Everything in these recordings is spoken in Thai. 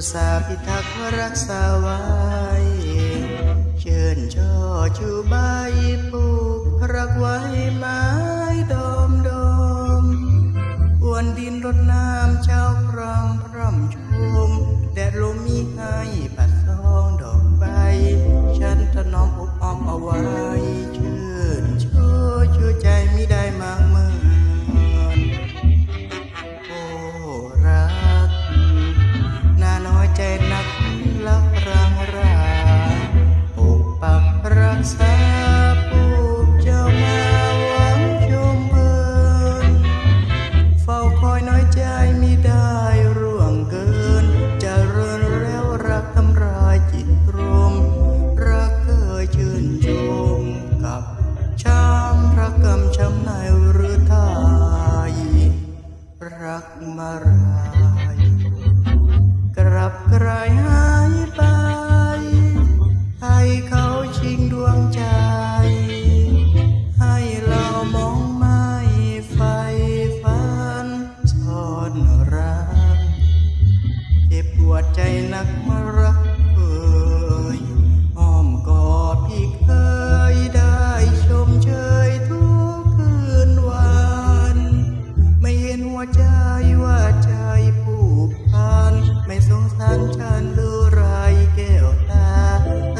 อุตสาพิทักษ์รักษาไว้เชิญช่อชูใบปลูกรักไว้ไม้ดอมดอมอวนดินรดน้ำเจ้าพรำพร่ำชมแดดลมมีให้ปัดซองดอกใบฉันถนอมอบอ้อมเอาไว้ รักษาปูกจ้ามาหวังชมเพลินเฝ้าคอยน้อยใจมิได้รวงเกินจะเรินแล้วรักทำรา นหัวใจว่าใจผูกพัน ไม่สงสารฉันหรือไรแก้วตา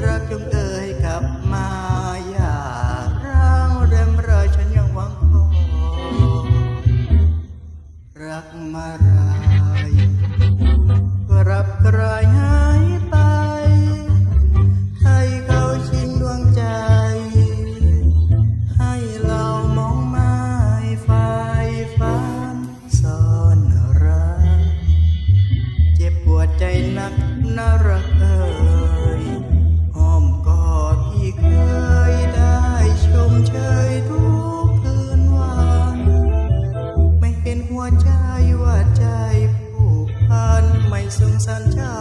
รักจงเอ่ยกลับมาอย่าร้างแรมรายฉันยังหวังพอรักมารายรับกลายหาย น่ารักเอ่ยอ้อมกอดที่เคยได้ชมเชยทุกคืนวันไม่เห็นหัวใจว่าใจผูกพันไม่สงสารเจ้า